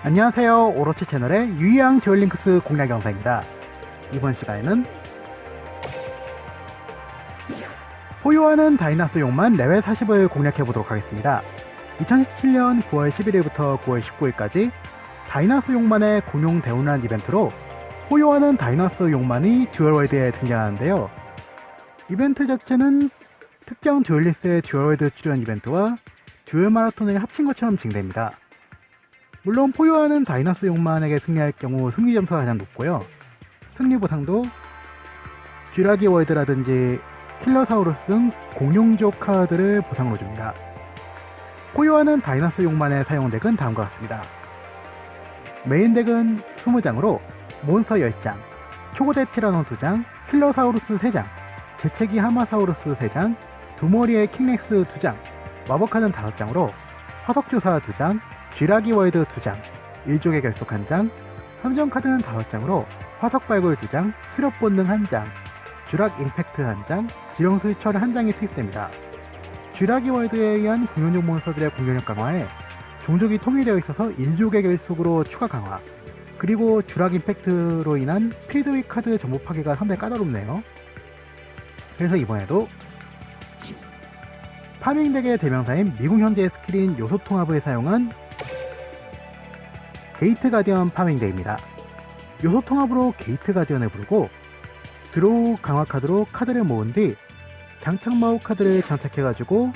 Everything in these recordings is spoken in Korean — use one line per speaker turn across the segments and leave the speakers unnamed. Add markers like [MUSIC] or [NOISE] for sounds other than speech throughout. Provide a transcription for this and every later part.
안녕하세요. 오로치 채널의 유이양 듀얼링크스 공략 영상입니다. 이번 시간에는 포효하는 다이나스 용만 레벨 40을 공략해 보도록 하겠습니다. 2017년 9월 11일부터 9월 19일까지 다이나스 용만의 공용 대운란 이벤트로 포효하는 다이나스 용만이 듀얼월드에 등장하는데요. 이벤트 자체는 특정 듀얼리스트의 듀얼월드 출연 이벤트와 듀얼 마라톤을 합친 것처럼 진행됩니다. 물론 포효하는 다이너스 용만에게 승리할 경우 승리 점수가 가장 높고요. 승리 보상도 쥐라기 월드라든지 킬러사우루스 등 공룡족 카드를 보상으로 줍니다. 포효하는 다이너스 용만의 사용 덱은 다음과 같습니다. 메인 덱은 20장으로 몬스터 10장, 초고대 티라노 2장, 킬러사우루스 3장, 재채기 하마사우루스 3장, 두 머리의 킹렉스 2장, 마법카드는 5장으로 화석주사 2장, 쥐라기 월드 2장, 일족의 결속 1장, 함정 카드는 5장으로 화석 발굴 2장, 수렵 본능 1장, 쥐락 임팩트 1장, 지령수 철 1장이 투입됩니다. 쥐라기 월드에 의한 공룡족 몬스터들의 공격력 강화에 종족이 통일되어 있어서 일족의 결속으로 추가 강화, 그리고 쥐락 임팩트로 인한 필드위 카드 정보 파괴가 상당히 까다롭네요. 그래서 이번에도 파밍덱의 대명사인 미국 현재의 스킬인 요소 통합을 사용한 게이트 가디언 파밍덱입니다. 요소 통합으로 게이트 가디언을 부르고 드로우 강화 카드로 카드를 모은 뒤 장착 마우 카드를 장착해가지고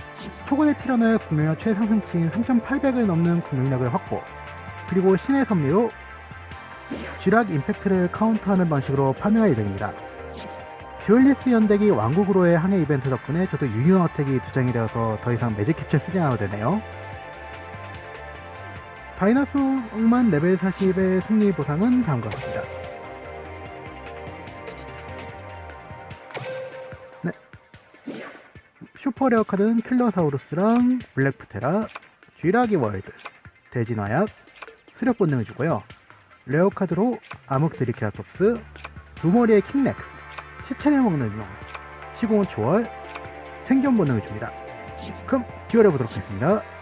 초고대 티런을 공격력 최상승치인 3800을 넘는 공격력을 확보 그리고 신의 섭리로 쥐락 임팩트를 카운터하는 방식으로 파밍하게 됩니다. 듀얼리스 연덱이 왕국으로의 항해 이벤트 덕분에 저도 유니온 어택이 두 장이 되어서 더 이상 매직 캡처 쓰지 않아도 되네요. 다이나소만 레벨 40의 승리 보상은 다음과 같습니다. 네. 슈퍼 레어 카드는 킬러사우루스랑 블랙프테라, 쥐라기 월드, 대진화약, 수력 본능을 주고요. 레어 카드로 암흑 드리케라톱스, 두 머리의 킹렉스, 시체를 먹는 용, 시공은 초월, 생존 본능을 줍니다. 그럼 듀얼해 보도록 하겠습니다.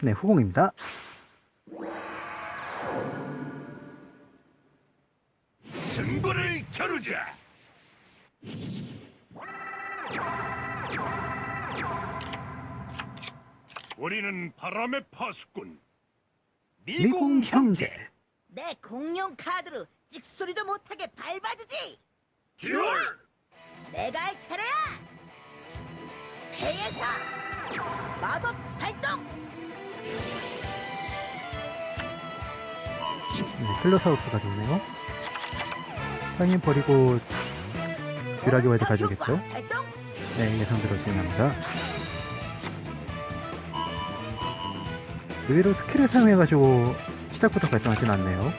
네, 후공입니다.
승부를 겨루자. 우리는 바람의 파수꾼.
미궁 형제.
내 공룡 카드로 찍소리도 못하게 밟아주지.
듀얼.
내가 할 차례야. 배에서 마법 발동.
네, 킬러사우스 가져오네요. 사인 버리고 듀라기 월드 가져오겠죠? 네, 예상대로 진행합니다. 의외로 스킬을 사용해가지고 시작부터 발동하진 않네요.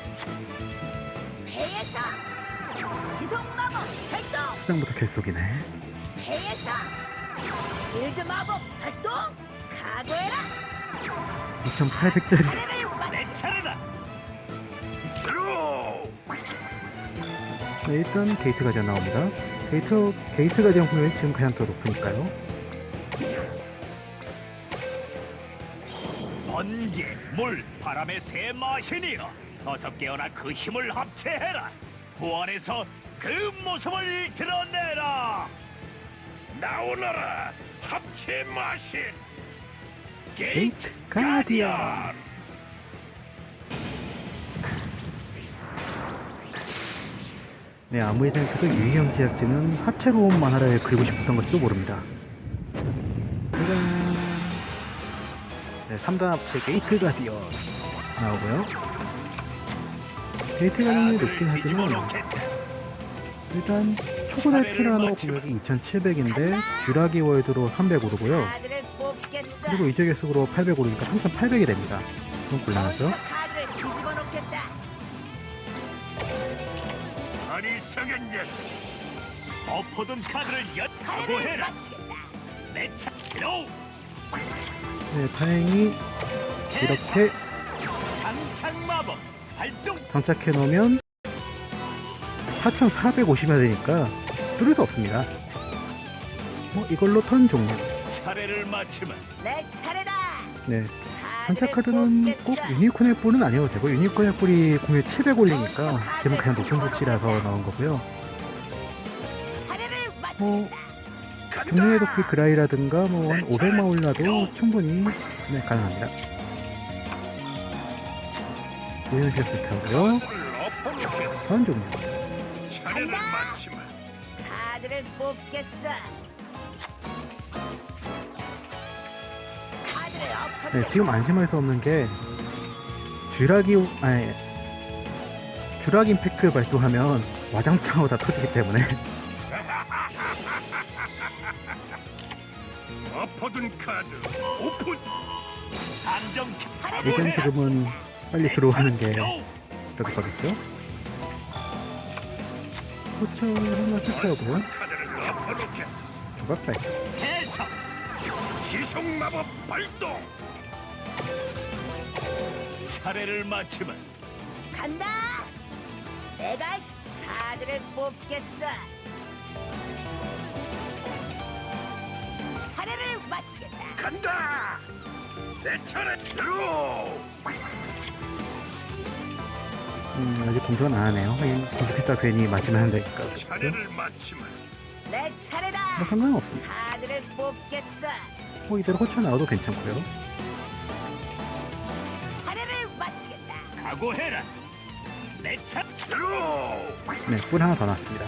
시작부터.
배에서 빌드 마법 발동. 각오해라.
2800짜리.
차례를 마치.
내 차례다. 드로우.
네, 일단 게이트 가디언 나옵니다. 게이트, 게이트 가디언 공격이 지금 가장 더 높으니까요.
번개, 물, 바람의 새 마신이여. 어서 깨어나 그 힘을 합체해라. 보안에서 그 모습을 드러내라. 나오너라. 합체 마신.
게이트 가디언. 네, 아무리 생각해도 유희형 제작진은 하체 로봇 만화를 그리고 싶었던 것도 모릅니다. 네, 3단 합체 게이트 가디언 나오고요. 게이트 가디언이 높긴 하지만. 일단 초고대 티라노 공격이 2700인데 듀라기 월드로 300오르고요. 그리고 이적의 속으로 800오르니까 3800이 됩니다. 좀 곤란하죠?
어리석은 녀석. 엎어둔 카드를
차례를
해라. 내차 드로우.
네, 다행히 이렇게
장착 마법 발동.
장착해 놓으면 4,450이 되니까 뚫을 수 없습니다. 뭐 이걸로 턴 종료.
차례를 맞추면
내 차례다.
네, 장착 카드는. 꼭 유니콘의 뿔은 아니어도 되고 유니콘의 뿔이 공에 700 올리니까 지금 그냥 높은 수치라서 나온 거고요.
차례를
뭐
마치겠다.
중력의 도피 그라이라든가 뭐 한 500만 올라도 충분히 네, 가능합니다. 오연실 세트하고요. 턴 종료.
차례를 맞추면
카드를 뽑겠어.
네, 지금 안심할 수 없는 게 듀락이 아니 듀락 임팩트 발동하면 와장창으로 다 터지기 때문에 [LAUGHS]
엎어둔 카드 오픈. 차례를
일단. 지금은 빨리 들어오는 게. 이렇게 거겠죠. 호철 하나 세트하고요.
카드를 엎어놓겠어.
조각 발동
해석. 지속 마법 발동. 차례를 맞추면
간다. 내가 카드를 뽑겠어. 차례를 마치겠다.
간다. 내 차례 드로우.
음, 아직 공격은 안 하네요. 그냥 공격했다 괜히 맞으면 안 되니까.
차례를 맞추면
내 차례다.
뭐 상관없습니다.
카드를 뽑겠어.
뭐 이대로 호철 나와도 괜찮고요.
차례를 마치겠다.
각오해라. 내차 드로우.
네, 뿔 하나 더 나왔습니다.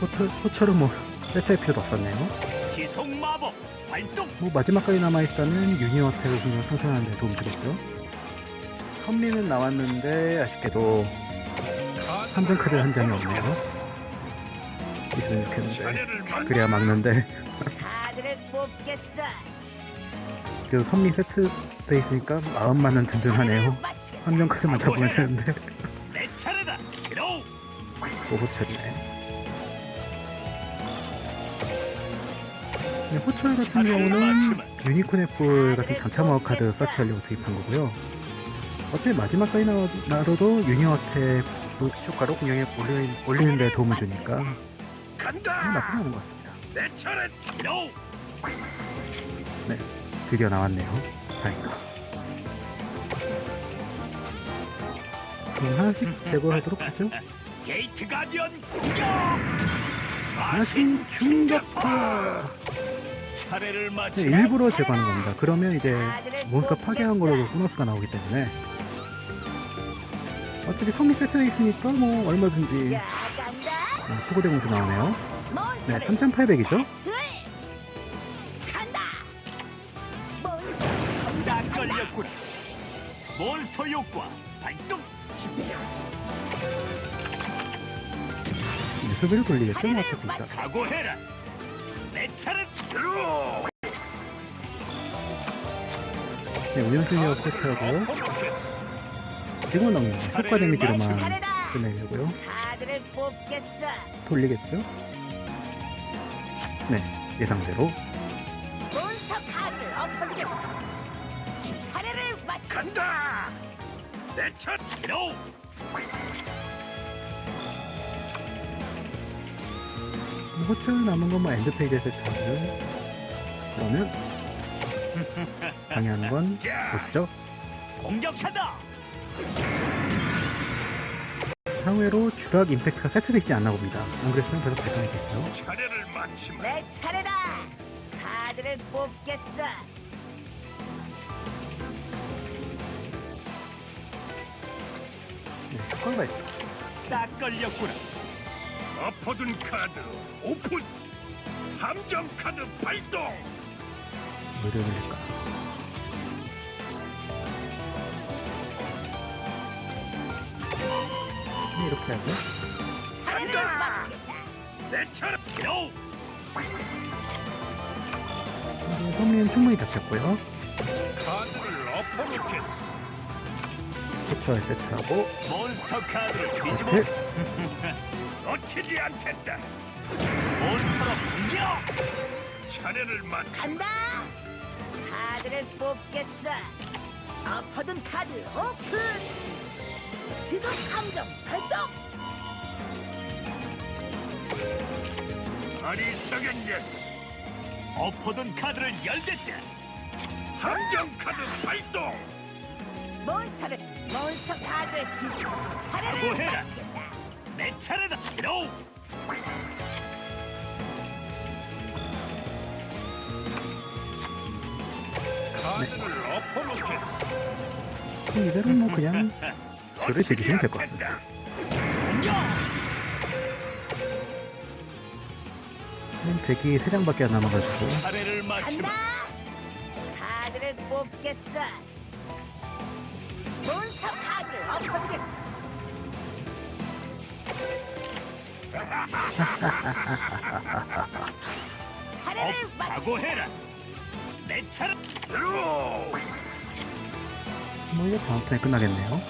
호철, 호철은 뭐 세트할 필요도 없었네요.
지속 마법 발동.
뭐 마지막까지 남아있다는 유니어텍을 분명 상승하는 데 도움 되겠죠. 선미는 나왔는데 아쉽게도 삼성 카드 한 장이 없네요.
차례를 맞.
그래야 막는데
뽑겠어.
그 선미 세트 돼 있으니까 마음만은 든든하네요. 삼성 카드만 잡으면 되는데
내 차례다. 드로우.
또 호철이네. 네, 호철 같은 경우는 유니콘의 뿔 같은 장차마법 카드 서치하려고 투입한 거고요. 어차피 마지막까지 나- 나눠도 유니어텍 효과로 공격에 올리, 올리는 데 도움을 주니까 뭐
간다.
나쁘지 않은 것 같습니다.
내 차례 드로우.
드디어 나왔네요. 다행이다. 그럼 하나씩 제거하도록 하죠.
게이트 가디언 공격.
마신 충격파!
차례를
네,
맞추.
일부러 제거하는 겁니다. 그러면 이제 몬스터 파괴한 걸로 보너스가 나오기 때문에 어차피 성미 세트에 있으니까 뭐 얼마든지
자, 간다.
어, 초고대 공수 나오네요. 네,
몬스터를
3,800이죠?
둘. 간다. 몬스터
딱 걸렸구나. 몬스터 효과 발동.
네, 수비를 돌리겠죠? 뭐 어차피 있다.
각오해라. 내 차례 드로우.
네, 우연슬력 세트하고 지금 넘기는 효과 데미지로만. 끝내려고요.
카드를 뽑겠어.
돌리겠죠? 네, 예상대로.
몬스터 카드를 엎어주겠어. 차례를 마치.
간다. 내 차례 드로우.
뭐 호출 남은 건뭐 엔드페이지 세트하고 그러면 [LAUGHS] 방해하는 건
자,
보스죠?
공격한다.
상회로 주락 임팩트가 세트되어 있지 않나 봅니다. 안 그랬으면 계속 발동했겠죠.
차례를 맞추면
내 차례다. 카드를 뽑겠어.
네, 있죠.
딱 걸렸구나. 엎어둔 카드 오픈. 함정 카드 발동.
올릴까? 이렇게 하고
간다. 내 차례
성미는 충분히.
카드를 엎어놓겠어.
호출 세트하고
몬스터 카드를 뒤집어 [LAUGHS] 놓치지 않겠다. 몬스터로 공격! 차례를 맞춰
간다. 카드를 뽑겠어. 엎어둔 카드 오픈. 지속 감정 발동.
어리석은 녀석 엎어둔 카드를 열겠다 상점 카드 발동
몬스터를 몬스터 카드를 뒤집어 차례를
각오해라.
마치겠다.
내 차례다 히로 카드를 엎어놓겠어
이대로는 뭐 그냥 [LAUGHS] 저를 즐기시면 될 것 같습니다.
공격!
지금 덱이 3장밖에 안 남아가지고
차례를
간다. 카드를 뽑겠어. 몬스터 카드를 엎어두겠어. [LAUGHS] 차례를 마치.
각오해라 내 차례 히로
뭐 이제 다음 턴에 끝나겠네요.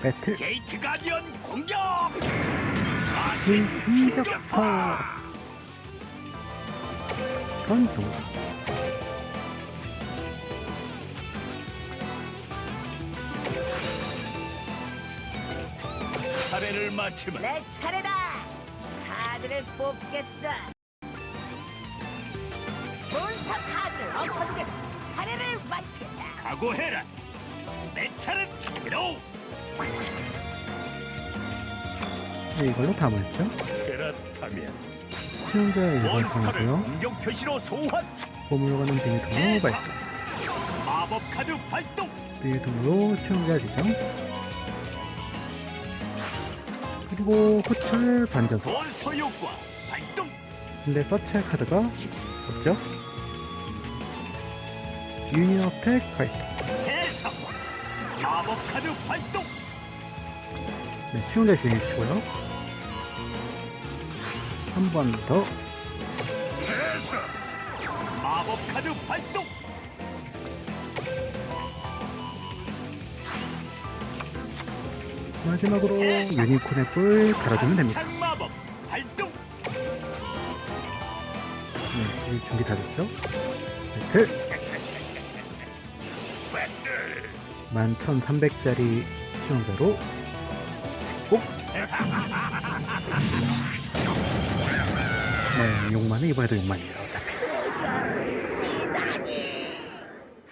배틀
게이트 가디언 공격!
충격파 전투
차례를 맞추면
내 차례다. 카드를 뽑겠어. 몬스터 카드를 엎어두겠어. 차례를 마치겠다.
각오해라 내 차례 히로.
네, 이걸로 다 모였죠?
그렇다면
수용자 1번
몬스터를
상하고요.
공격 표시로 소환.
보물로 가는 비밀통로 발동.
마법 카드 발동.
비밀통로 수용자 지정. 그리고 호출 반전소.
몬스터 효과 발동.
근데 서치할 카드가 없죠? 유닛 어택 발동
마법 카드 발동.
네, 수용자 진행시고요. 한 번 더.
해석 마법 카드 발동.
마지막으로 유니콘의 뿔 갈아주면 됩니다.
창마법 발동.
네, 준비 다 됐죠? 배 11,300짜리 수용자로 꼭 네, 욕만은 이번에도 욕만이에요 어차피.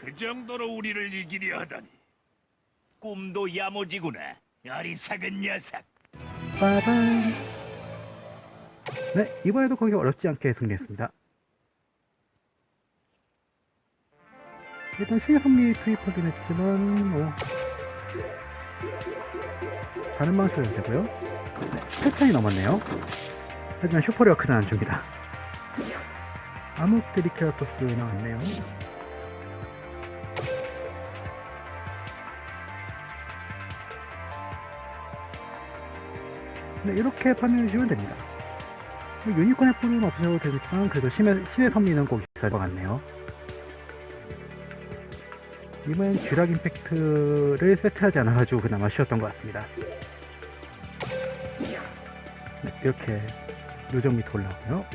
그 정도로 우리를 이기려 하다니. 꿈도 야무지구나 어리석은 녀석.
빠밤. 네, 이번에도 거기 어렵지 않게 승리했습니다 일단 신선미 투입하긴 했지만 뭐 다른 방식으로 해도 되고요. 네, 8천이 넘었네요. 하지만 슈퍼리어크는 안 줍니다. 암흑 트리케라토스 나왔네요. 네, 이렇게 판매해주시면 됩니다. 유니콘의 뿔은 없으셔도 되지만 그래도 신의, 신의 선미는 꼭 있어야 할것 같네요 이번엔 쥐락 임팩트를 세트하지 않아가지고 그나마 쉬웠던 것 같습니다. 네, 이렇게 요정 밑에 올라오고요.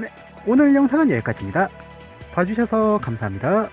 네, 오늘 영상은 여기까지입니다. 봐주셔서 감사합니다